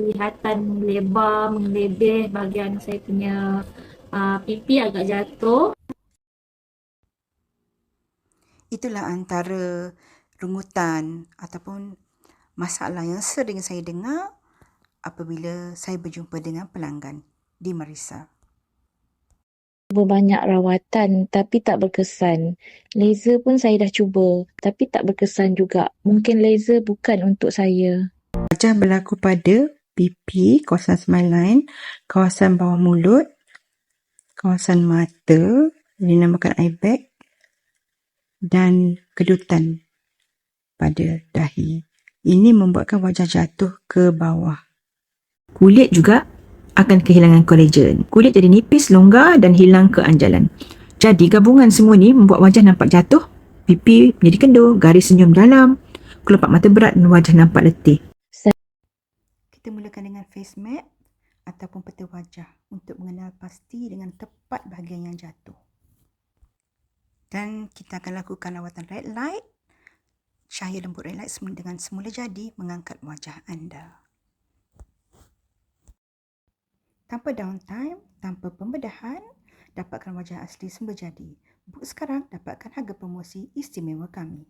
kelihatan lebar, melebih bahagian saya punya uh, pipi agak jatuh. Itulah antara rungutan ataupun masalah yang sering saya dengar apabila saya berjumpa dengan pelanggan di Marisa. Cuba banyak rawatan tapi tak berkesan. Laser pun saya dah cuba tapi tak berkesan juga. Mungkin laser bukan untuk saya. Wajah berlaku pada pipi, kawasan line, kawasan bawah mulut, kawasan mata, dinamakan eye bag dan kedutan pada dahi. Ini membuatkan wajah jatuh ke bawah. Kulit juga akan kehilangan kolagen. Kulit jadi nipis, longgar dan hilang keanjalan. Jadi gabungan semua ni membuat wajah nampak jatuh, pipi menjadi kendur, garis senyum dalam, kelopak mata berat dan wajah nampak letih. Kita mulakan dengan face mat ataupun peta wajah untuk mengenal pasti dengan tepat bahagian yang jatuh. Dan kita akan lakukan lawatan red light. Cahaya lembut red light dengan semula jadi mengangkat wajah anda. Tanpa downtime, tanpa pembedahan, dapatkan wajah asli semula jadi. Book sekarang dapatkan harga promosi istimewa kami.